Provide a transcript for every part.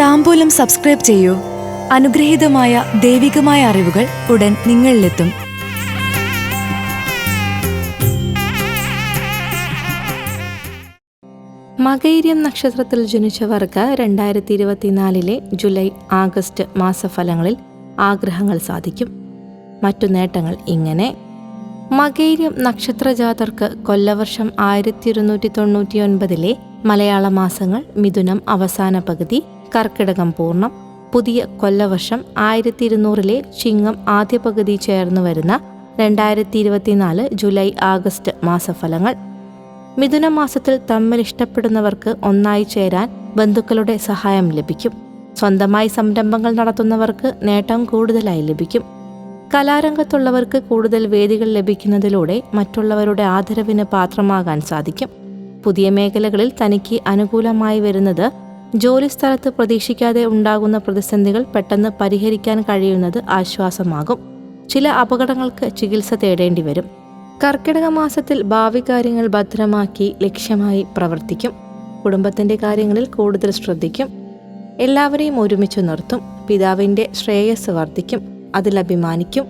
താമ്പൂലം subscribe ചെയ്യൂ. അനുഗ്രഹീതമായ ദൈവികമായ അറിവുകൾ ഉടൻ നിങ്ങളിലെത്തും. മകൈര്യം നക്ഷത്രത്തിൽ ജനിച്ചവർക്ക് രണ്ടായിരത്തി ഇരുപത്തിനാലിലെ ജൂലൈ ആഗസ്റ്റ് മാസഫലങ്ങളിൽ ആഗ്രഹങ്ങൾ സാധിക്കും. മറ്റു നേട്ടങ്ങൾ ഇങ്ങനെ. മകൈര്യം നക്ഷത്രജാതർക്ക് കൊല്ലവർഷം ആയിരത്തി ഇരുന്നൂറ്റി തൊണ്ണൂറ്റി ഒൻപതിലെ മലയാള മാസങ്ങൾ മിഥുനം അവസാന പകുതി കർക്കിടകം പൂർണം പുതിയ കൊല്ലവർഷം ആയിരത്തി ഇരുന്നൂറിലെ ചിങ്ങം ആദ്യ പകുതി ചേർന്ന് വരുന്ന രണ്ടായിരത്തി ഇരുപത്തിനാല് ജൂലൈ ആഗസ്റ്റ് മാസഫലങ്ങൾ. മിഥുന മാസത്തിൽ തമ്മിൽ ഇഷ്ടപ്പെടുന്നവർക്ക് ഒന്നായി ചേരാൻ ബന്ധുക്കളുടെ സഹായം ലഭിക്കും. സ്വന്തമായി സംരംഭങ്ങൾ നടത്തുന്നവർക്ക് നേട്ടം കൂടുതലായി ലഭിക്കും. കലാരംഗത്തുള്ളവർക്ക് കൂടുതൽ വേദികൾ ലഭിക്കുന്നതിലൂടെ മറ്റുള്ളവരുടെ ആദരവിന് പാത്രമാകാൻ സാധിക്കും. പുതിയ മേഖലകളിൽ തനിക്ക് അനുകൂലമായി വരുന്നത് ജോലിസ്ഥലത്ത് പ്രതീക്ഷിക്കാതെ ഉണ്ടാകുന്ന പ്രതിസന്ധികൾ പെട്ടെന്ന് പരിഹരിക്കാൻ കഴിയുന്നത് ആശ്വാസമാകും. ചില അപകടങ്ങൾക്ക് ചികിത്സ തേടേണ്ടി വരും. കർക്കിടക മാസത്തിൽ ഭാവി കാര്യങ്ങൾ ഭദ്രമാക്കി ലക്ഷ്യമായി പ്രവർത്തിക്കും. കുടുംബത്തിന്റെ കാര്യങ്ങളിൽ കൂടുതൽ ശ്രദ്ധിക്കും. എല്ലാവരെയും ഒരുമിച്ച് നിർത്തും. പിതാവിന്റെ ശ്രേയസ് വർദ്ധിക്കും. അതിൽ അഭിമാനിക്കും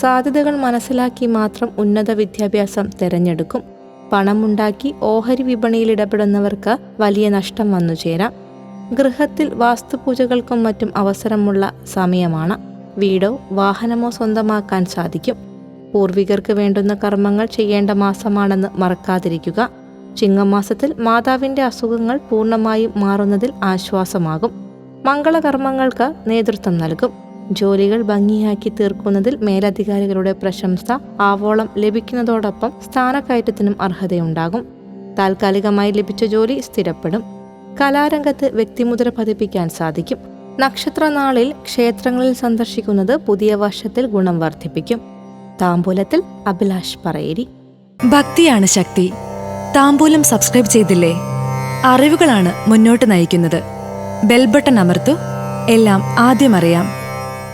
സാധ്യതകൾ മനസ്സിലാക്കി മാത്രം ഉന്നത വിദ്യാഭ്യാസം തിരഞ്ഞെടുക്കും. പണമുണ്ടാക്കി ഓഹരി വിപണിയിൽ ഇടപെടുന്നവർക്ക് വലിയ നഷ്ടം വന്നു ചേരാം. ഗൃഹത്തിൽ വാസ്തുപൂജകൾക്കും മറ്റും അവസരമുള്ള സമയമാണ്. വീടോ വാഹനമോ സ്വന്തമാക്കാൻ സാധിക്കും. പൂർവികർക്ക് വേണ്ടുന്ന കർമ്മങ്ങൾ ചെയ്യേണ്ട മാസമാണെന്ന് മറക്കാതിരിക്കുക. ചിങ്ങമാസത്തിൽ മാതാവിന്റെ അസുഖങ്ങൾ പൂർണമായും മാറുന്നതിൽ ആശ്വാസമാകും. മംഗളകർമ്മങ്ങൾക്ക് നേതൃത്വം നൽകും. ജോലികൾ ഭംഗിയാക്കി തീർക്കുന്നതിൽ മേലധികാരികളുടെ പ്രശംസ ആവോളം ലഭിക്കുന്നതോടൊപ്പം സ്ഥാനക്കയറ്റത്തിനും അർഹതയുണ്ടാകും. താൽക്കാലികമായി ലഭിച്ച ജോലി സ്ഥിരപ്പെടും. കലാരംഗത്ത് വ്യക്തിമുദ്ര പതിപ്പിക്കാൻ സാധിക്കും. നക്ഷത്രനാളിൽ ക്ഷേത്രങ്ങളിൽ സന്ദർശിക്കുന്നത് പുതിയ വർഷത്തിൽ ഗുണം വർദ്ധിപ്പിക്കും. താമ്പൂലത്തിൽ അഭിലാഷ് പറയേരി. ഭക്തിയാണ് ശക്തി. താമ്പൂലം സബ്സ്ക്രൈബ് ചെയ്തില്ലേ? അറിവുകളാണ് മുന്നോട്ട് നയിക്കുന്നത്. ബെൽബട്ടൺ അമർത്തു. എല്ലാം ആദ്യം അറിയാം.